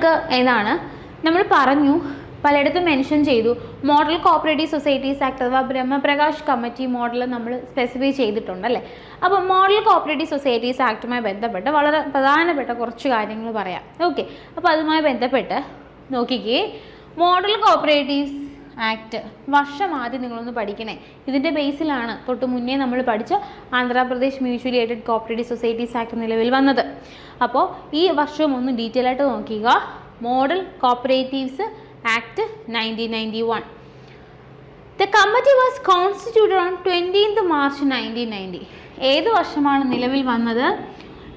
നമുക്ക് ഏതാണ്? നമ്മൾ പറഞ്ഞു പലയിടത്തും മെൻഷൻ ചെയ്തു. മോഡൽ കോപ്പറേറ്റീവ് സൊസൈറ്റീസ് ആക്ട് അഥവാ ബ്രഹ്മപ്രകാശ് കമ്മിറ്റി മോഡൽ നമ്മൾ സ്പെസിഫൈ ചെയ്തിട്ടുണ്ട് അല്ലേ? അപ്പോൾ മോഡൽ കോപ്പറേറ്റീവ് സൊസൈറ്റീസ് ആക്ടുമായി ബന്ധപ്പെട്ട് വളരെ പ്രധാനപ്പെട്ട കുറച്ച് കാര്യങ്ങൾ പറയാം. ഓക്കെ അപ്പോൾ അതുമായി ബന്ധപ്പെട്ട് നോക്കിക്കേ. Model cooperatives act. വർഷം ആദ്യം നിങ്ങളൊന്ന് പഠിക്കണേ. ഇതിന്റെ ബേസിലാണ് തൊട്ട് മുന്നേ നമ്മൾ പഠിച്ച Andhra Pradesh mutually aided cooperative societies act നിലവിൽ വന്നത്. അപ്പോൾ ഈ വർഷവും ഒന്ന് ഡീറ്റെയിൽ ആയിട്ട് നോക്കുക model cooperatives act nineteen ninety one. The committee was constituted on twentieth March nineteen ninety. ഏത് വർഷമാണ് നിലവിൽ വന്നത്?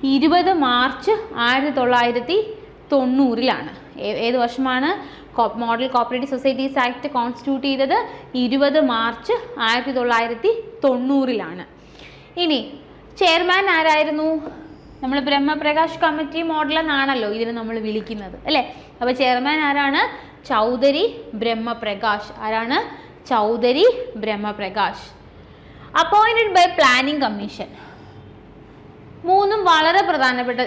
ഇരുപത് മാർച്ച് ആയിരത്തി തൊള്ളായിരത്തി തൊണ്ണൂറിലാണ്. ഏത് വർഷമാണ്? Model cooperative societies act constitute ചെയ്തത് ഇരുപത് മാർച്ച് ആയിരത്തി തൊള്ളായിരത്തി തൊണ്ണൂറിലാണ് ഇനി ചെയർമാൻ ആരായിരുന്നു? നമ്മൾ ബ്രഹ്മപ്രകാശ് കമ്മിറ്റി മോഡൽ എന്നാണല്ലോ ഇതിനെ നമ്മൾ വിളിക്കുന്നത് അല്ലേ? അപ്പോൾ ചെയർമാൻ ആരാണ്? ചൗധരി ബ്രഹ്മപ്രകാശ്. ആരാണ്? Chaudhary Brahmprakash. Appointed by planning commission മൂന്നും വളരെ പ്രധാനപ്പെട്ട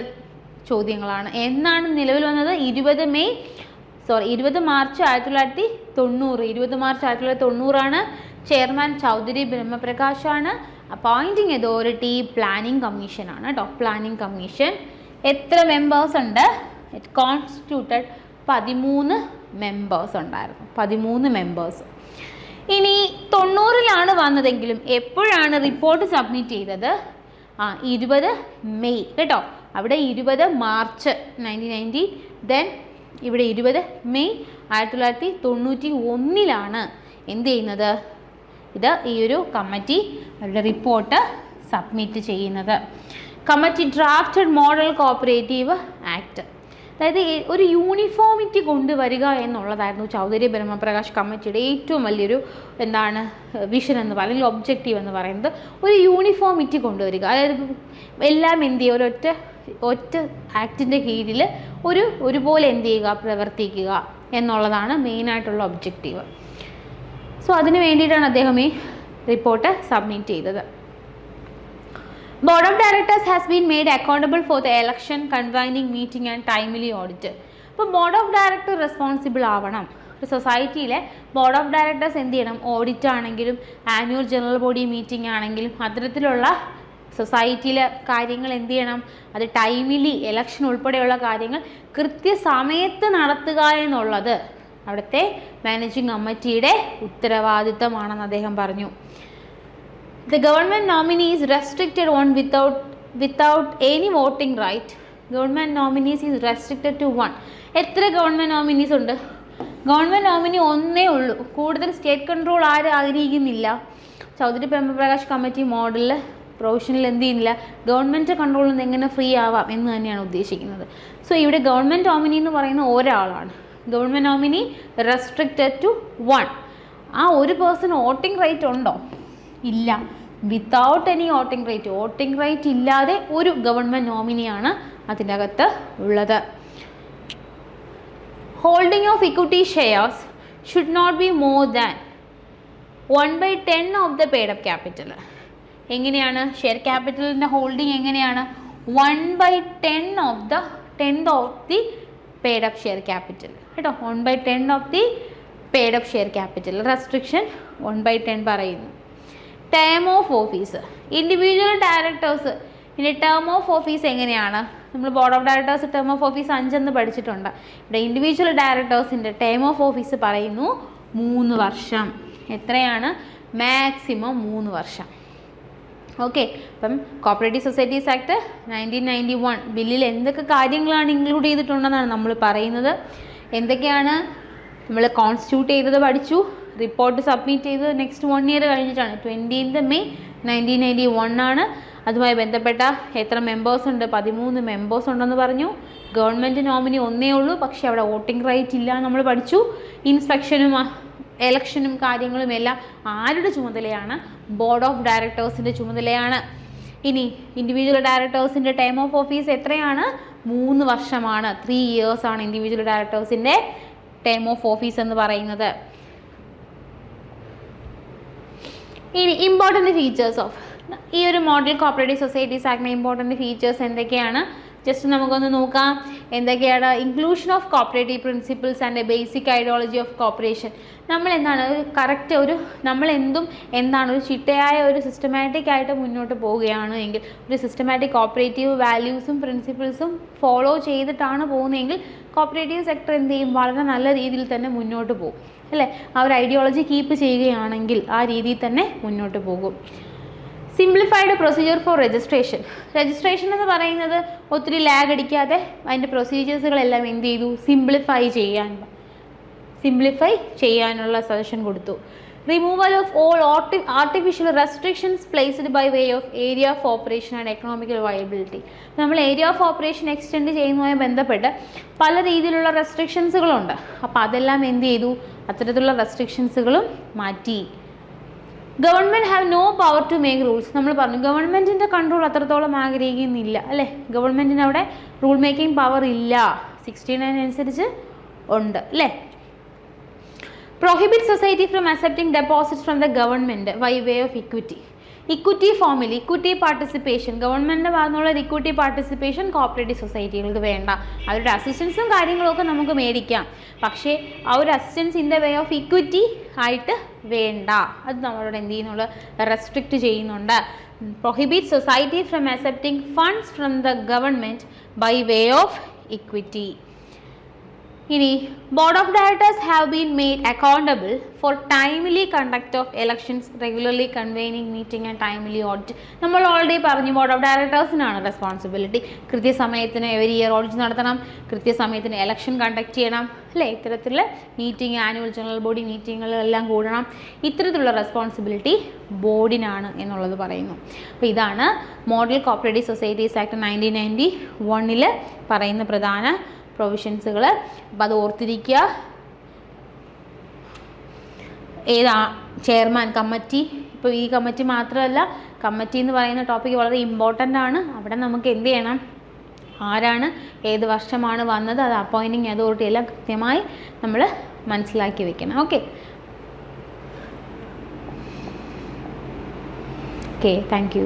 ചോദ്യങ്ങളാണ്. എന്നാണ് നിലവിൽ വന്നത്? ഇരുപത് മെയ് സോറി ഇരുപത് മാർച്ച് ആയിരത്തി തൊള്ളായിരത്തി തൊണ്ണൂറ്. ഇരുപത് മാർച്ച് ആയിരത്തി തൊള്ളായിരത്തി തൊണ്ണൂറാണ് ചെയർമാൻ ചൗധരി ബ്രഹ്മപ്രകാശാണ് അപ്പോയിന്റിംഗ് അതോറിറ്റി പ്ലാനിംഗ് കമ്മീഷനാണ് കേട്ടോ പ്ലാനിംഗ് കമ്മീഷൻ എത്ര മെമ്പേഴ്സ് ഉണ്ട്? ഇറ്റ് കോൺസ്റ്റിറ്റ്യൂട്ടഡ് പതിമൂന്ന് മെമ്പേഴ്സ് ഉണ്ടായിരുന്നു. പതിമൂന്ന് മെമ്പേഴ്സ് ഇനി തൊണ്ണൂറിലാണ് വന്നതെങ്കിലും എപ്പോഴാണ് റിപ്പോർട്ട് സബ്മിറ്റ് ചെയ്തത്? ആ ഇരുപത് മെയ്. കേട്ടോ. അവിടെ ഇരുപത് മാർച്ച് നയന്റീൻ നയന്റി ദെൻ ഇവിടെ ഇരുപത്. മെയ് ആയിരത്തി തൊള്ളായിരത്തി തൊണ്ണൂറ്റി ഒന്നിലാണ് എന്ത് ചെയ്യുന്നത്? ഇത് ഈ ഒരു കമ്മിറ്റി അവരുടെ റിപ്പോർട്ട് സബ്മിറ്റ് ചെയ്യുന്നത്. Committee drafted model cooperative act അതായത് ഒരു യൂണിഫോമിറ്റി കൊണ്ടുവരിക എന്നുള്ളതായിരുന്നു ചൗധരി ബ്രഹ്മപ്രകാശ് കമ്മിറ്റിയുടെ ഏറ്റവും വലിയൊരു എന്താണ് വിഷൻ എന്ന് പറയുന്നത് അല്ലെങ്കിൽ ഒബ്ജക്റ്റീവ് എന്ന് പറയുന്നത്. ഒരു യൂണിഫോമിറ്റി കൊണ്ടുവരിക. അതായത് എല്ലാം എന്ത് ചെയ്യുക ഒരൊറ്റ ഒറ്റ ആക്ടിന്റെ കീഴിൽ ഒരു ഒരുപോലെ എന്ത് ചെയ്യുക പ്രവർത്തിക്കുക എന്നുള്ളതാണ് മെയിനായിട്ടുള്ള ഒബ്ജക്റ്റീവ് സോ അതിന് വേണ്ടിയിട്ടാണ് അദ്ദേഹം ഈ റിപ്പോർട്ട് സബ്മിറ്റ് ചെയ്തത്. Board of directors has been made accountable for the election convening meeting and timely audit അപ്പോൾ ബോർഡ് ഓഫ് ഡയറക്ടർ റെസ്പോൺസിബിൾ ആവണം. സൊസൈറ്റിയിലെ ബോർഡ് ഓഫ് ഡയറക്ടേഴ്സ് എന്ത് ചെയ്യണം? ഓഡിറ്റ് ആണെങ്കിലും ആനുവൽ ജനറൽ ബോഡി മീറ്റിംഗ് ആണെങ്കിലും അത്തരത്തിലുള്ള സൊസൈറ്റിയിലെ കാര്യങ്ങൾ എന്ത് ചെയ്യണം? അത് ടൈമിലി ഇലക്ഷൻ ഉൾപ്പെടെയുള്ള കാര്യങ്ങൾ കൃത്യസമയത്ത് നടത്തുക എന്നുള്ളത് അവിടുത്തെ മാനേജിംഗ് കമ്മിറ്റിയുടെ ഉത്തരവാദിത്തമാണെന്ന് അദ്ദേഹം പറഞ്ഞു. The government nominee is restricted on without without any voting right government nominees is restricted to one എത്ര ഗവൺമെന്റ് നോമിനീസ് ഉണ്ട്? ഗവൺമെന്റ് നോമിനി ഒന്നേ ഉള്ളൂ. കൂടുതൽ സ്റ്റേറ്റ് കൺട്രോൾ ആരും ആഗ്രഹിക്കുന്നില്ല. ചൗധരി പ്രേമപ്രകാശ് കമ്മിറ്റി മോഡലിൽ പ്രൊവിഷനിൽ എന്ത് ചെയ്യുന്നില്ല ഗവൺമെന്റ് കൺട്രോളിൽ നിന്ന് എങ്ങനെ ഫ്രീ ആവാം എന്ന് തന്നെയാണ് ഉദ്ദേശിക്കുന്നത്. സോ ഇവിടെ ഗവൺമെന്റ് നോമിനി എന്ന് പറയുന്ന ഒരാളാണ്. Government nominee restricted to one ആ ഒരു പേഴ്സൺ വോട്ടിംഗ് റൈറ്റ് ഉണ്ടോ? ഇല്ല. Without any voting right. Voting right ഇല്ലാതെ ഒരു ഗവൺമെന്റ് നോമിനിയാണ് അതിന്റെ അകത്ത് ഉള്ളത്. Holding of equity shares should not be more than one by ten of the paid up capital എങ്ങനെയാണ്? ഷെയർ ക്യാപിറ്റലിന്റെ ഹോൾഡിംഗ് എങ്ങനെയാണ്? One by ten of the tenth of the paid up share capital കേട്ടോ? One by ten of the paid up share capital restriction one by ten പറയുന്നു. Term of office individual directors ഇനി term of office എങ്ങനെയാണ്? നമ്മൾ board of directors term of office അഞ്ചെന്ന് പഠിച്ചിട്ടുണ്ട്. ഇവിടെ individual ഡയറക്ടേഴ്സിന്റെ term of office പറയുന്നു. മൂന്ന് വർഷം. എത്രയാണ്? മാക്സിമം മൂന്ന് വർഷം. ഓക്കെ അപ്പം cooperative societies act nineteen ninety one ബില്ലിൽ എന്തൊക്കെ കാര്യങ്ങളാണ് ഇൻക്ലൂഡ് ചെയ്തിട്ടുണ്ടെന്നാണ് നമ്മൾ പറയുന്നത്. എന്തൊക്കെയാണ് നമ്മൾ കോൺസ്റ്റിറ്റ്യൂട്ട് ചെയ്തത് പഠിച്ചു റിപ്പോർട്ട് സബ്മിറ്റ് ചെയ്തത് നെക്സ്റ്റ് വൺ ഇയർ കഴിഞ്ഞിട്ടാണ്. Twentieth May nineteen ninety one ആണ്. അതുമായി ബന്ധപ്പെട്ട എത്ര മെമ്പേഴ്സ് ഉണ്ട്? പതിമൂന്ന് മെമ്പേഴ്സ് ഉണ്ടെന്ന് പറഞ്ഞു. ഗവൺമെന്റ് നോമിനി ഒന്നേ ഉള്ളൂ. പക്ഷേ അവിടെ വോട്ടിംഗ് റൈറ്റ് ഇല്ല നമ്മൾ പഠിച്ചു. ഇൻസ്പെക്ഷനും എലക്ഷനും കാര്യങ്ങളും എല്ലാം ആരുടെ ചുമതലയാണ്? ബോർഡ് ഓഫ് ഡയറക്ടേഴ്സിന്റെ ചുമതലയാണ്. ഇനി ഇൻഡിവിജ്വൽ ഡയറക്ടേഴ്സിന്റെ ടൈം ഓഫ് ഓഫീസ് എത്രയാണ്? മൂന്ന് വർഷമാണ്. ത്രീ ഇയേഴ്സ് ആണ് ഇൻഡിവിജ്വൽ ഡയറക്ടേഴ്സിന്റെ ടൈം ഓഫ് ഓഫീസ് എന്ന് പറയുന്നത്. ഇനി ഇമ്പോർട്ടന്റ് ഫീച്ചേഴ്സ് ഓഫ് ഈ ഒരു മോഡൽ കോപ്പറേറ്റീവ് സൊസൈറ്റീസ് ആക്ടിന്റെ ഇമ്പോർട്ടന്റ് ഫീച്ചേഴ്സ് എന്തൊക്കെയാണ്? ജസ്റ്റ് നമുക്കൊന്ന് നോക്കാം. എന്തൊക്കെയാണ്? Inclusion of cooperative principles and a basic ideology of cooperation നമ്മൾ എന്താണ്? ഒരു കറക്റ്റ് ഒരു നമ്മൾ എന്തും എന്താണ്? ഒരു ചിട്ടയായ ഒരു സിസ്റ്റമാറ്റിക് ആയിട്ട് മുന്നോട്ട് പോവുകയാണ് എങ്കിൽ ഒരു സിസ്റ്റമാറ്റിക് കോപ്പറേറ്റീവ് വാല്യൂസും പ്രിൻസിപ്പിൾസും ഫോളോ ചെയ്തിട്ടാണ് പോകുന്നതെങ്കിൽ കോപ്പറേറ്റീവ് സെക്ടർ എന്ത് ചെയ്യും? വളരെ നല്ല രീതിയിൽ തന്നെ മുന്നോട്ട് പോകും. അല്ലേ? ആ ഒരു ഐഡിയോളജി കീപ്പ് ചെയ്യുകയാണെങ്കിൽ ആ രീതിയിൽ തന്നെ മുന്നോട്ട് പോകും. Simplified procedure for registration registration എന്ന് പറയുന്നത് ഒത്തിരി ലാഗ് അടിക്കാതെ അതിന്റെ പ്രൊസീജിയേഴ്സുകളെല്ലാം എന്ത് ചെയ്തു? സിംപ്ലിഫൈ ചെയ്യാൻ സിംപ്ലിഫൈ ചെയ്യാനുള്ള സജഷൻ കൊടുത്തു. Removal of all odd artificial restrictions placed by way of area of operation and economical viability നമ്മൾ ഏരിയ ഓഫ് ഓപ്പറേഷൻ എക്സ്റ്റെൻഡ് ചെയ്യുന്നതുമായി ബന്ധപ്പെട്ട് പല രീതിയിലുള്ള റെസ്ട്രിക്ഷൻസുകളുണ്ട് അപ്പോൾ അതെല്ലാം എന്ത് ചെയ്തു? അത്തരത്തിലുള്ള റെസ്ട്രിക്ഷൻസുകളും മാറ്റി. Government have no power to make rules നമ്മൾ പറഞ്ഞു ഗവൺമെന്റിന്റെ കൺട്രോൾ അത്രത്തോളം ആഗ്രഹിക്കുന്നില്ല അല്ലേ? ഗവൺമെന്റിന് അവിടെ റൂൾ മേക്കിംഗ് പവർ ഇല്ല. സിക്സ്റ്റി നയൻ അനുസരിച്ച് ഉണ്ട് അല്ലേ? Prohibit society from accepting deposit from the government by way of equity equity ഫോമിൽ ഇക്വിറ്റി പാർട്ടിസിപ്പേഷൻ ഗവൺമെന്റിന്റെ ഭാഗത്തുള്ള ഒരു ഇക്വിറ്റി പാർട്ടിസിപ്പേഷൻ കോപ്പറേറ്റീവ് സൊസൈറ്റികൾക്ക് വേണ്ട. അവരുടെ അസിസ്റ്റൻസും കാര്യങ്ങളൊക്കെ നമുക്ക് മേടിക്കാം. പക്ഷേ ആ ഒരു assistance in the way of equity ആയിട്ട് വേണ്ട. അത് നമ്മളോട് എന്ത് ചെയ്യുന്നുള്ളൂ റെസ്ട്രിക്റ്റ് ചെയ്യുന്നുണ്ട്. Prohibit society from accepting funds from the government by way of equity ഇനി board of directors have been made accountable for timely conduct of elections regularly convening meeting and timely audit നമ്മൾ already പറഞ്ഞു board of ഡയറക്ടേഴ്സിനാണ് responsibility കൃത്യസമയത്തിന് every year audit നടത്തണം. കൃത്യസമയത്തിന് election conduct ചെയ്യണം. അല്ലേ? ഇത്തരത്തിലുള്ള മീറ്റിംഗ് ആനുവൽ ജനറൽ ബോഡി മീറ്റിങ്ങുകളെല്ലാം കൂടണം. ഇത്തരത്തിലുള്ള റെസ്പോൺസിബിലിറ്റി ബോർഡിനാണ് എന്നുള്ളത് പറയുന്നു. അപ്പോൾ ഇതാണ് model cooperative societies act nineteen ninety വണ്ണിൽ പറയുന്ന പ്രധാന പ്രൊവിഷൻസുകൾ അപ്പോൾ അത് ഓർത്തിരിക്കുക. ഏതാ? ചെയർമാൻ കമ്മിറ്റി ഇപ്പോൾ ഈ കമ്മിറ്റി മാത്രമല്ല കമ്മിറ്റി എന്ന് പറയുന്ന ടോപ്പിക് വളരെ ഇമ്പോർട്ടന്റ് ആണ്. അവിടെ നമുക്ക് എന്ത് ചെയ്യണം? ആരാണ് ഏത് വർഷമാണ് വന്നത് അത് അപ്പോയിന്റിങ് അതോറിറ്റി എല്ലാം കൃത്യമായി നമ്മൾ മനസ്സിലാക്കി വെക്കണം. Okay okay thank